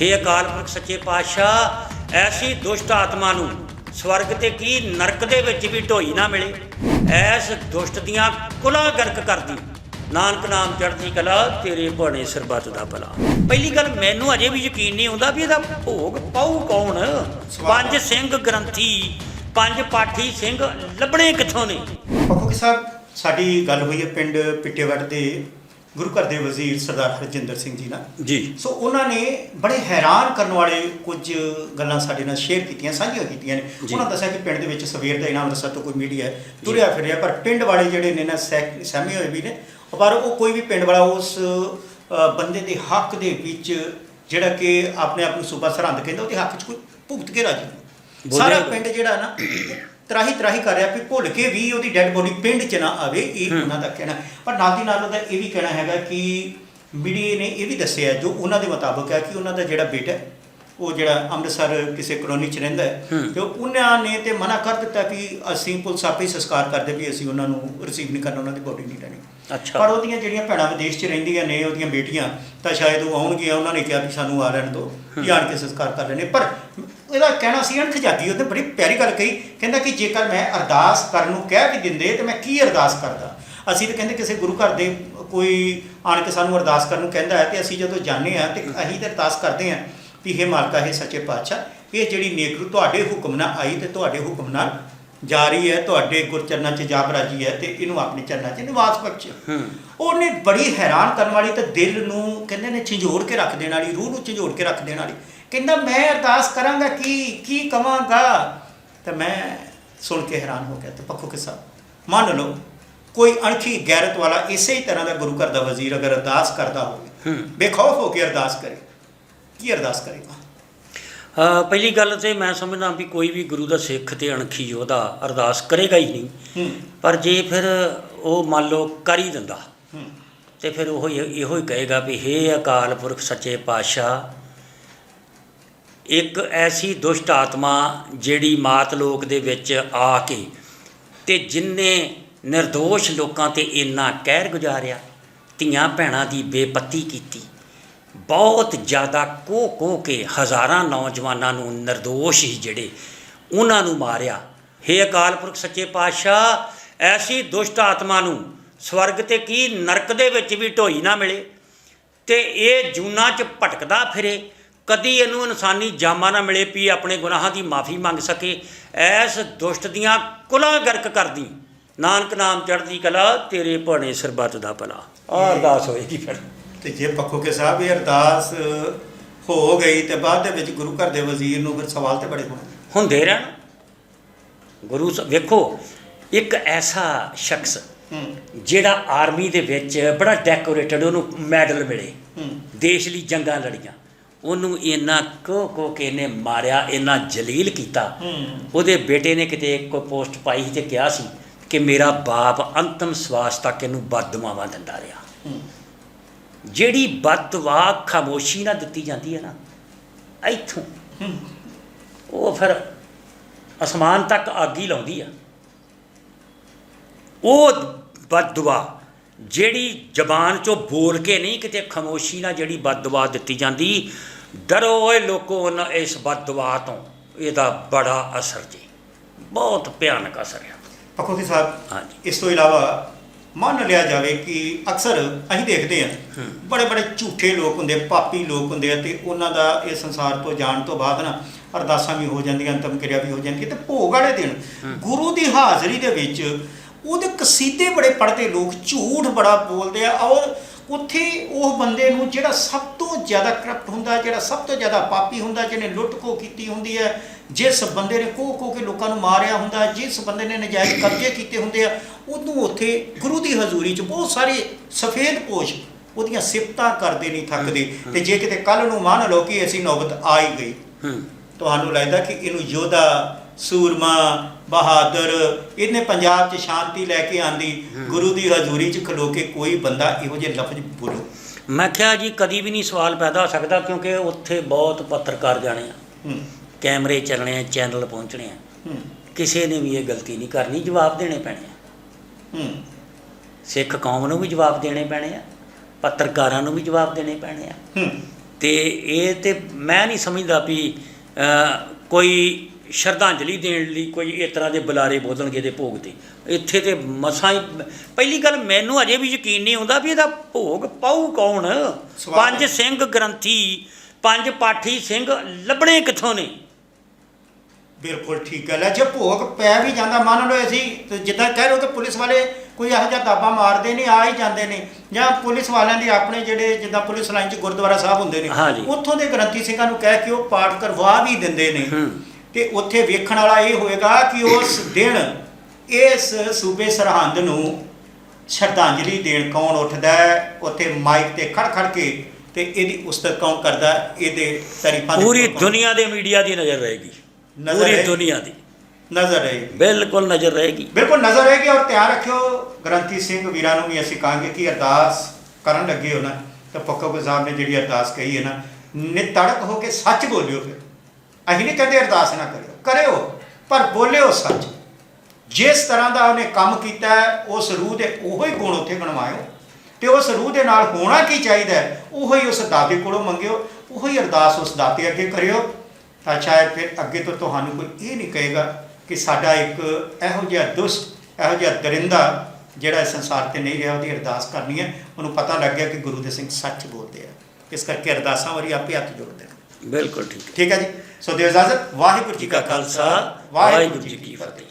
ਹੇ ਅਕਾਲ ਪੁਰਖ ਸੱਚੇ ਪਾਤਸ਼ਾਹ ਐਸੀ ਦੁਸ਼ਟ ਆਤਮਾ ਨੂੰ ਸਵਰਗ ਤੇ ਕੀ ਨਰਕ ਦੇ ਵਿੱਚ ਵੀ ਢੋਈ ਨਾ ਮਿਲੇ ਐਸ ਦੁਸ਼ਟ ਦੀਆਂ ਕੁਲਾਂ ਗਰਕ ਕਰਦੀ। ਨਾਨਕ ਨਾਮ ਚੜ੍ਹਦੀ ਕਲਾ ਤੇਰੇ ਭਾਣੇ ਸਰਬੱਤ ਦਾ ਭਲਾ। ਪਹਿਲੀ ਗੱਲ ਮੈਨੂੰ ਅਜੇ ਵੀ ਯਕੀਨ ਨਹੀਂ ਆਉਂਦਾ ਵੀ ਇਹਦਾ ਭੋਗ ਪਾਉ ਕੌਣ? ਪੰਜ ਸਿੰਘ ਗ੍ਰੰਥੀ ਪੰਜ ਪਾਠੀ ਸਿੰਘ ਲੱਭਣੇ ਕਿੱਥੋਂ ਨੇ? ਪੱਖੋਕੀ ਸਾਹਿਬ ਸਾਡੀ ਗੱਲ ਹੋਈ ਹੈ ਪਿੰਡ ਪਿੱਟੇਵੱਟ ਦੇ ਗੁਰੂ ਘਰ ਦੇ ਵਜ਼ੀਰ ਸਰਦਾਰ ਹਰਜਿੰਦਰ ਸਿੰਘ ਜੀ ਨਾਲ ਜੀ ਸੋ ਉਹਨਾਂ ਨੇ ਬੜੇ ਹੈਰਾਨ ਕਰਨ ਵਾਲੇ ਕੁਝ ਗੱਲਾਂ ਸਾਡੇ ਨਾਲ ਸ਼ੇਅਰ ਕੀਤੀਆਂ ਸਾਂਝੀਆਂ ਕੀਤੀਆਂ ਨੇ। ਉਹਨਾਂ ਦੱਸਿਆ ਕਿ ਪਿੰਡ ਦੇ ਵਿੱਚ ਸਵੇਰ ਦਾ ਇਨਾਮ ਅੰਮ੍ਰਿਤਸਰ ਤੋਂ ਕੋਈ ਮੀਡੀਆ ਹੈ ਤੁਰਿਆ ਫਿਰਿਆ ਪਰ ਪਿੰਡ ਵਾਲੇ ਜਿਹੜੇ ਨੇ ਨਾ ਸਹਿ- ਸਹਿਮੇ ਹੋਏ ਵੀ ਨੇ ਪਰ ਉਹ ਕੋਈ ਵੀ ਪਿੰਡ ਵਾਲਾ ਉਸ ਬੰਦੇ ਦੇ ਹੱਕ ਦੇ ਵਿੱਚ ਜਿਹੜਾ ਕਿ ਆਪਣੇ ਆਪ ਨੂੰ ਸੂਬਾ ਸਰਹੰਦ ਕਹਿੰਦਾ ਉਹਦੇ ਹੱਕ 'ਚ ਕੋਈ ਭੁਗਤ ਕੇ ਰਾਜੀ ਸਾਰਾ। ਪਿੰਡ ਜਿਹੜਾ ਨਾ ਤਰਾਹੀ ਤਰਾਹੀ ਕਰ ਰਿਹਾ ਵੀ ਭੁੱਲ ਕੇ ਵੀ ਉਹਦੀ ਡੈੱਡ ਬੋਡੀ ਪਿੰਡ 'ਚ ਨਾ ਆਵੇ ਇਹ। ਉਹਨਾਂ ਦਾ ਕਹਿਣਾ ਪਰ ਨਾਲ ਦੀ ਨਾਲ ਉਹਦਾ ਇਹ ਵੀ ਕਹਿਣਾ ਹੈਗਾ ਕਿ ਮੀਡੀਆ ਨੇ ਇਹ ਵੀ ਦੱਸਿਆ ਜੋ ਉਹਨਾਂ ਦੇ ਮੁਤਾਬਕ ਹੈ ਕਿ ਉਹਨਾਂ ਦਾ ਜਿਹੜਾ ਬੇਟਾ ਉਹ ਜਿਹੜਾ ਅੰਮ੍ਰਿਤਸਰ ਕਿਸੇ ਕਲੋਨੀ 'ਚ ਰਹਿੰਦਾ ਹੈ। ਤੇ ਉਹਨਾਂ ਨੇ ਤੇ ਮਨਾ ਕਰ ਦਿੱਤਾ ਕਿ ਅਸੀਂ ਪੁਲਿਸ ਆਪੇ ਸੰਸਕਾਰ ਕਰਦੇ ਵੀ ਅਸੀਂ ਉਹਨਾਂ ਨੂੰ ਰਿਸੀਵ ਨਹੀਂ ਕਰਨਾ ਉਹਨਾਂ ਦੀ ਬੋਡੀ ਨਹੀਂ ਲੈਣੀ ਪਰ ਉਹਦੀਆਂ ਜਿਹੜੀਆਂ ਭੈਣਾਂ ਵਿਦੇਸ਼ 'ਚ ਰਹਿੰਦੀਆਂ ਨੇ ਉਹਦੀਆਂ ਬੇਟੀਆਂ ਤਾਂ ਸ਼ਾਇਦ ਉਹ ਆਉਣਗੀਆਂ ਉਹਨਾਂ ਨੇ ਕਿਹਾ ਵੀ ਸਾਨੂੰ ਆ ਲੈਣ ਦਿਓ ਜਾਣ ਕੇ ਸੰਸਕਾਰ ਕਰ ਲੈਣੇ ਪਰ ਇਹਦਾ ਕਹਿਣਾ ਸੀ ਅਣਖ ਜਾਗੀ ਉਹਨੇ ਬੜੀ ਪਿਆਰੀ ਗੱਲ ਕਹੀ। ਕਹਿੰਦਾ ਕਿ ਜੇਕਰ ਮੈਂ ਅਰਦਾਸ ਕਰਨ ਨੂੰ ਕਹਿ ਵੀ ਦਿੰਦੇ ਤੇ ਮੈਂ ਕੀ ਅਰਦਾਸ ਕਰਦਾ? ਅਸੀਂ ਤਾਂ ਕਹਿੰਦੇ ਕਿਸੇ ਗੁਰੂ ਘਰ ਦੇ ਕੋਈ ਆਣ ਕੇ ਸਾਨੂੰ ਅਰਦਾਸ ਕਰਨ ਨੂੰ ਕਹਿੰਦਾ ਹੈ ਤੇ ਅਸੀਂ ਜਦੋਂ ਜਾਂਦੇ ਆ ਤੇ ਅਸੀਂ ਤਾਂ ਅਰਦਾਸ ਕਰਦੇ ਆ ਵੀ ਇਹ ਮਾਲਕਾ ਹੈ ਸੱਚੇ ਪਾਤਸ਼ਾਹ ਇਹ ਜਿਹੜੀ ਨੇਕਰੂ ਤੁਹਾਡੇ ਹੁਕਮ ਨਾਲ ਆਈ ਤੇ ਤੁਹਾਡੇ ਹੁਕਮ ਨਾਲ ਜਾਰੀ ਹੈ ਤੁਹਾਡੇ ਗੁਰਚਰਨਾਂ 'ਚ ਜਾਪ ਰਾਜੀ ਹੈ ਤੇ ਇਹਨੂੰ ਆਪਣੇ ਚਰਨਾਂ 'ਚ ਨਿਵਾਸ ਬਖਸ਼ਿਓ ਹੂੰ। ਉਹਨੇ ਬੜੀ ਹੈਰਾਨ ਕਰਨ ਵਾਲੀ ਤੇ ਦਿਲ ਨੂੰ ਕਹਿੰਦੇ ਨੇ ਝੰਜੋੜ ਕੇ ਰੱਖ ਦੇਣ ਵਾਲੀ ਰੂਹ ਨੂੰ ਝੰਜੋੜ ਕੇ ਰੱਖ ਦੇਣ ਵਾਲੀ। ਕਹਿੰਦਾ ਮੈਂ ਅਰਦਾਸ ਕਰਾਂਗਾ ਕੀ ਕੀ ਕਵਾਂਗਾ? ਤੇ ਮੈਂ ਸੁਣ ਕੇ ਹੈਰਾਨ ਹੋ ਗਿਆ ਤੇ ਪੱਖੋ ਕਿਸਾ। ਮੰਨ ਲਓ ਕੋਈ ਅਣਖੀ ਗੈਰਤ ਵਾਲਾ ਇਸੇ ਹੀ ਤਰ੍ਹਾਂ ਦਾ ਗੁਰੂ ਘਰ ਦਾ ਵਜ਼ੀਰ ਅਗਰ ਅਰਦਾਸ ਕਰਦਾ ਹੋਵੇ ਬੇਖੌਫ ਹੋ ਕੇ ਅਰਦਾਸ ਕਰੇ ਕੀ ਅਰਦਾਸ ਕਰੇਗਾ? ਪਹਿਲੀ ਗੱਲ ਤੇ ਮੈਂ ਸਮਝਦਾ ਵੀ ਕੋਈ ਵੀ ਗੁਰੂ ਦਾ ਸਿੱਖ ਤੇ ਅਣਖੀ ਯੋਧਾ ਅਰਦਾਸ ਕਰੇਗਾ ਹੀ ਨਹੀਂ। ਪਰ ਜੇ ਫਿਰ ਉਹ ਮੰਨ ਲਓ ਕਰ ਹੀ ਦਿੰਦਾ ਤੇ ਫਿਰ ਉਹ ਇਹੋ ਹੀ ਕਹੇਗਾ ਵੀ ਹੇ ਅਕਾਲ ਪੁਰਖ ਸੱਚੇ ਪਾਤਸ਼ਾਹ ਇੱਕ ਐਸੀ ਦੁਸ਼ਟ ਆਤਮਾ ਜਿਹੜੀ ਮਾਤ ਲੋਕ ਦੇ ਵਿੱਚ ਆ ਕੇ ਤੇ ਜਿਨਨੇ નિર્ਦੋਸ਼ ਲੋਕਾਂ ਤੇ ਇੰਨਾ ਕਹਿਰ ਗੁਜ਼ਾਰਿਆ ਧੀਆਂ ਭੈਣਾਂ ਦੀ ਬੇਪੱਤੀ ਕੀਤੀ ਬਹੁਤ ਜ਼ਿਆਦਾ ਕੋ ਕੋਹ ਕੇ ਹਜ਼ਾਰਾਂ ਨੌਜਵਾਨਾਂ ਨੂੰ નિર્ਦੋਸ਼ ਹੀ ਜਿਹੜੇ ਉਹਨਾਂ ਨੂੰ ਮਾਰਿਆ। ਹੇ ਅਕਾਲ ਪੁਰਖ ਸੱਚੇ ਪਾਤਸ਼ਾਹ, ਐਸੀ ਦੁਸ਼ਟ ਆਤਮਾ ਨੂੰ ਸਵਰਗ ਤੇ ਕੀ ਨਰਕ ਦੇ ਵਿੱਚ ਵੀ ਢੋਈ ਨਾ ਮਿਲੇ ਤੇ ਇਹ ਜੂਨਾ 'ਚ ਭਟਕਦਾ ਫਿਰੇ। ਕਦੀ ਇਹਨੂੰ ਇਨਸਾਨੀ ਜਾਮਾ ਨਾ ਮਿਲੇ ਵੀ ਆਪਣੇ ਗੁਨਾਹਾਂ ਦੀ ਮਾਫੀ ਮੰਗ ਸਕੇ। ਐਸ ਦੁਸ਼ਟ ਦੀਆਂ ਕੁਲਾਂ ਗਰਕ ਕਰਦੀ। ਨਾਨਕ ਨਾਮ ਚੜ੍ਹਦੀ ਕਲਾ, ਤੇਰੇ ਭਾਣੇ ਸਰਬੱਤ ਦਾ ਭਲਾ। ਆਹ ਅਰਦਾਸ ਹੋਏਗੀ ਫਿਰ। ਤੇ ਜੇ ਪੱਖੋ ਕੇ ਸਾਹਿਬ ਇਹ ਅਰਦਾਸ ਹੋ ਗਈ ਤੇ ਬਾਅਦ ਦੇ ਵਿੱਚ ਗੁਰੂ ਘਰ ਦੇ ਵਜ਼ੀਰ ਨੂੰ ਫਿਰ ਸਵਾਲ ਤੇ ਬੜੇ ਹੋਣਗੇ ਹੁੰਦੇ ਰਹਿਣ। ਗੁਰੂ ਵੇਖੋ ਇੱਕ ਐਸਾ ਸ਼ਖਸ ਜਿਹੜਾ ਆਰਮੀ ਦੇ ਵਿੱਚ ਬੜਾ ਡੈਕੋਰੇਟਡ ਉਹਨੂੰ ਮੈਡਲ ਮਿਲੇ। ਦੇਸ਼ ਲਈ ਜੰਗਾਂ ਲੜੀਆਂ। ਉਹਨੂੰ ਇੰਨਾ ਕੋ ਕੋ ਕੇ ਇਹਨੇ ਮਾਰਿਆ ਇੰਨਾ ਜਲੀਲ ਕੀਤਾ। ਉਹਦੇ ਬੇਟੇ ਨੇ ਕਿਤੇ ਕੋਈ ਪੋਸਟ ਪਾਈ ਤੇ ਕਿਹਾ ਸੀ ਕਿ ਮੇਰਾ ਬਾਪ ਅੰਤਮ ਸਵਾਸ ਤੱਕ ਇਹਨੂੰ ਬਦਦੁਆਵਾਂ ਦਿੰਦਾ ਰਿਹਾ। ਜਿਹੜੀ ਬਦਦੁਆ ਖਾਮੋਸ਼ੀ ਨਾਲ ਦਿੱਤੀ ਜਾਂਦੀ ਹੈ ਨਾ ਇੱਥੋਂ। ਉਹ ਫਿਰ ਅਸਮਾਨ ਤੱਕ ਅੱਗ ਹੀ ਲਾਉਂਦੀ ਆ। ਉਹ ਬਦਦੁਆ ਜਿਹੜੀ ਜ਼ਬਾਨ ਚੋਂ ਬੋਲ ਕੇ ਨਹੀਂ ਕਿਤੇ ਖਾਮੋਸ਼ੀ ਨਾਲ ਜਿਹੜੀ ਬਦਦੁਆ ਦਿੱਤੀ ਜਾਂਦੀ ਡਰੋ ਓਏ ਲੋਕੋ ਉਹਨਾਂ ਇਸ ਬਦਦੁਆ ਤੋਂ। ਇਹਦਾ ਬੜਾ ਅਸਰ ਜੀ। ਬਹੁਤ ਭਿਆਨਕ ਅਸਰ ਹੈ ਪੱਖੋ ਕੇ ਸਾਹਿਬ ਹਾਂਜੀ। ਇਸ ਤੋਂ ਇਲਾਵਾ ਮੰਨ ਲਿਆ ਜਾਵੇ ਕਿ ਅਕਸਰ ਅਸੀਂ ਦੇਖਦੇ ਹਾਂ ਬੜੇ ਬੜੇ ਝੂਠੇ ਲੋਕ ਹੁੰਦੇ ਪਾਪੀ ਲੋਕ ਹੁੰਦੇ ਆ ਤੇ ਉਹਨਾਂ ਦਾ ਇਹ ਸੰਸਾਰ ਤੋਂ ਜਾਣ ਤੋਂ ਬਾਅਦ ਨਾ ਅਰਦਾਸਾਂ ਵੀ ਹੋ ਜਾਂਦੀਆਂ ਅੰਤਮ ਕਿਰਿਆ ਵੀ ਹੋ ਜਾਂਦੀ ਤੇ ਭੋਗ ਵਾਲੇ ਦਿਨ ਗੁਰੂ ਦੀ ਹਾਜ਼ਰੀ ਦੇ ਵਿੱਚ ਉਹਦੇ ਕਸੀਦੇ ਬੜੇ ਪੜ੍ਹਦੇ ਲੋਕ ਝੂਠ ਬੜਾ ਬੋਲਦੇ ਆ ਔਰ ਉੱਥੇ ਉਹ ਬੰਦੇ ਨੂੰ ਜਿਹੜਾ ਸਭ ਤੋਂ ਜ਼ਿਆਦਾ ਕਰਪਟ ਹੁੰਦਾ ਜਿਹੜਾ ਸਭ ਤੋਂ ਜ਼ਿਆਦਾ ਪਾਪੀ ਹੁੰਦਾ ਜਿਹਨੇ ਲੁੱਟ ਖੋ ਕੀਤੀ ਹੁੰਦੀ ਹੈ ਜਿਸ ਬੰਦੇ ਨੇ ਕੋਹ ਕੋਹ ਕੇ ਲੋਕਾਂ ਨੂੰ ਮਾਰਿਆ ਹੁੰਦਾ ਜਿਸ ਬੰਦੇ ਨੇ ਨਜਾਇਜ਼ ਕਬਜ਼ੇ ਕੀਤੇ ਹੁੰਦੇ ਆ ਉਹਨੂੰ ਉੱਥੇ ਗੁਰੂ ਦੀ ਹਜ਼ੂਰੀ 'ਚ ਬਹੁਤ ਸਾਰੇ ਸਫੇਦ ਪੋਸ਼ ਉਹਦੀਆਂ ਸਿਫਤਾਂ ਕਰਦੇ ਨਹੀਂ ਥੱਕਦੇ। ਤੇ ਜੇ ਕਿਤੇ ਕੱਲ ਨੂੰ ਮੰਨ ਲਓ ਕਿ ਅਸੀਂ ਨੌਬਤ ਆ ਹੀ ਗਈ ਤੁਹਾਨੂੰ ਲੱਗਦਾ ਕਿ ਇਹਨੂੰ ਯੋਧਾ ਸੂਰਮਾ ਬਹਾਦਰ ਇਹਨੇ ਪੰਜਾਬ 'ਚ ਸ਼ਾਂਤੀ ਲੈ ਕੇ ਆਂਦੀ ਗੁਰੂ ਦੀ ਹਜ਼ੂਰੀ 'ਚ ਖਲੋ ਕੇ ਕੋਈ ਬੰਦਾ ਇਹੋ ਜਿਹੇ ਲਫ਼ਜ਼ ਬੋਲੋ। ਮੈਂ ਕਿਹਾ ਜੀ ਕਦੀ ਵੀ ਨਹੀਂ ਸਵਾਲ ਪੈਦਾ ਹੋ ਸਕਦਾ ਕਿਉਂਕਿ ਉੱਥੇ ਬਹੁਤ ਪੱਤਰਕਾਰ ਜਾਣੇ ਆ। ਕੈਮਰੇ ਚੱਲਣੇ ਆ ਚੈਨਲ ਪਹੁੰਚਣੇ ਆ। ਕਿਸੇ ਨੇ ਵੀ ਇਹ ਗਲਤੀ ਨਹੀਂ ਕਰਨੀ ਜਵਾਬ ਦੇਣੇ ਪੈਣੇ ਆ। ਸਿੱਖ ਕੌਮ ਨੂੰ ਵੀ ਜਵਾਬ ਦੇਣੇ ਪੈਣੇ ਆ ਪੱਤਰਕਾਰਾਂ ਨੂੰ ਵੀ ਜਵਾਬ ਦੇਣੇ ਪੈਣੇ ਆ। ਤੇ ਇਹ ਤੇ ਮੈਂ ਨਹੀਂ ਸਮਝਦਾ ਵੀ ਕੋਈ ਸ਼ਰਧਾਂਜਲੀ ਦੇਣ ਲਈ ਕੋਈ ਇਸ ਤਰ੍ਹਾਂ ਦੇ ਬੁਲਾਰੇ ਬੋਲਣਗੇ ਦੇ ਭੋਗ ਤੇ ਇੱਥੇ ਤੇ ਮਸਾਂ ਹੀ ਪਹਿਲੀ ਗੱਲ ਮੈਨੂੰ ਅਜੇ ਵੀ ਯਕੀਨ ਨਹੀਂ ਆਉਂਦਾ ਵੀ ਇਹਦਾ ਭੋਗ ਪਾਊ ਕੌਣ ਪੰਜ। ਸਿੰਘ ਗ੍ਰੰਥੀ ਪੰਜ ਪਾਠੀ ਸਿੰਘ ਲੱਭਣੇ ਕਿੱਥੋਂ ਨੇ ਬਿਲਕੁਲ ਠੀਕ ਗੱਲ ਹੈ ਜੇ ਭੋਗ ਪੈ ਵੀ ਜਾਂਦਾ ਮੰਨ ਲਓ ਅਸੀਂ ਤੇ ਜਿੱਦਾਂ ਕਹਿ ਰਹੇ ਹੋ ਕਿ ਪੁਲਿਸ ਵਾਲੇ ਕੋਈ ਇਹੋ ਜਿਹਾ ਦਾਬਾ ਮਾਰਦੇ ਨੇ ਆ ਹੀ ਜਾਂਦੇ ਨੇ ਜਾਂ ਪੁਲਿਸ ਵਾਲਿਆਂ ਦੇ ਆਪਣੇ ਜਿਹੜੇ ਜਿੱਦਾਂ ਪੁਲਿਸ ਲਾਈਨ 'ਚ ਗੁਰਦੁਆਰਾ ਸਾਹਿਬ ਹੁੰਦੇ ਨੇ। ਉੱਥੋਂ ਦੇ ਗ੍ਰੰਥੀ ਸਿੰਘਾਂ ਨੂੰ ਕਹਿ ਕੇ ਉਹ ਪਾਠ ਕਰਵਾ ਵੀ ਦਿੰਦੇ ਨੇ। ਤੇ ਉੱਥੇ ਵੇਖਣ ਵਾਲਾ ਇਹ ਹੋਏਗਾ ਕਿ ਉਸ ਦਿਨ ਇਸ ਸੂਬੇ ਸਰਹੰਦ ਨੂੰ ਸ਼ਰਧਾਂਜਲੀ ਦੇਣ ਕੌਣ ਉੱਠਦਾ ਹੈ? ਉੱਥੇ ਮਾਈਕ ਤੇ ਖੜ ਖੜ ਕੇ ਤੇ ਇਹਦੀ ਉਸਤਤ ਕੌਣ ਕਰਦਾ ਇਹਦੇ ਤਾਰੀਫਾਂ ਦੇ ਪੂਰੀ ਦੁਨੀਆ ਦੇ ਮੀਡੀਆ ਦੀ ਨਜ਼ਰ ਰਹੇਗੀ। ਪੂਰੀ ਰਹੇਗੀ। ਦੁਨੀਆ ਦੀ। ਨਜ਼ਰ ਆਏਗੀ ਬਿਲਕੁਲ ਨਜ਼ਰ ਰਹੇਗੀ। ਬਿਲਕੁਲ ਨਜ਼ਰ ਆਏਗੀ ਔਰ ਧਿਆਨ ਰੱਖਿਓ ਗ੍ਰੰਥੀ ਸਿੰਘ ਵੀਰਾਂ ਨੂੰ ਵੀ ਅਸੀਂ ਕਹਾਂਗੇ ਕਿ ਅਰਦਾਸ ਕਰਨ ਲੱਗੇ ਹੋ ਨਾ ਤਾਂ ਪੱਕਾ ਸਾਹਿਬ ਨੇ ਜਿਹੜੀ ਅਰਦਾਸ ਕਹੀ ਹੈ ਨਾ ਨਿਤੜਕ ਹੋ ਕੇ ਸੱਚ ਬੋਲਿਓ ਫਿਰ। ਅਸੀਂ ਨਹੀਂ ਕਹਿੰਦੇ ਅਰਦਾਸ ਨਾ ਕਰਿਓ ਕਰਿਓ ਪਰ ਬੋਲਿਓ ਸੱਚ। ਜਿਸ ਤਰ੍ਹਾਂ ਦਾ ਉਹਨੇ ਕੰਮ ਕੀਤਾ ਉਸ ਰੂਹ ਦੇ ਉਹੋ ਹੀ ਗੁਣ ਉੱਥੇ ਗਣਵਾਇਓ ਤੇ ਉਸ ਰੂਹ ਦੇ ਨਾਲ ਹੋਣਾ ਕੀ ਚਾਹੀਦਾ ਹੈ, ਉਹੋ ਹੀ ਉਸ ਦਾਤੇ ਕੋਲੋਂ ਮੰਗਿਓ ਉਹੋ ਹੀ ਅਰਦਾਸ ਉਸ ਦਾਤੇ ਅੱਗੇ ਕਰਿਓ। ਤਾਂ ਸ਼ਾਇਦ ਫਿਰ ਅੱਗੇ ਤੋਂ ਤੁਹਾਨੂੰ ਕੋਈ ਇਹ ਨਹੀਂ ਕਹੇਗਾ ਕਿ ਸਾਡਾ ਇੱਕ ਇਹੋ ਜਿਹਾ ਦੁਸ਼ਟ ਇਹੋ ਜਿਹਾ ਦਰਿੰਦਾ ਜਿਹੜਾ ਸੰਸਾਰ ਤੇ ਨਹੀਂ ਰਿਹਾ ਉਹਦੀ ਅਰਦਾਸ ਕਰਨੀ ਹੈ। ਉਹਨੂੰ ਪਤਾ ਲੱਗ ਗਿਆ ਕਿ ਗੁਰੂ ਦੇ ਸਿੰਘ ਸੱਚ ਬੋਲਦੇ ਆ। ਇਸ ਕਰਕੇ ਅਰਦਾਸਾਂ ਵਾਰੀ ਆਪੇ ਹੱਥ ਜੋੜਦੇ ਨੇ। ਬਿਲਕੁਲ ਠੀਕ। ਠੀਕ ਹੈ ਜੀ। ਸੋ ਦਿਓ ਇਜਾਜ਼ਤ ਵਾਹਿਗੁਰੂ ਜੀ ਕਾ ਖਾਲਸਾ ਵਾਹਿਗੁਰੂ ਜੀ ਕੀ ਫਤਿਹ।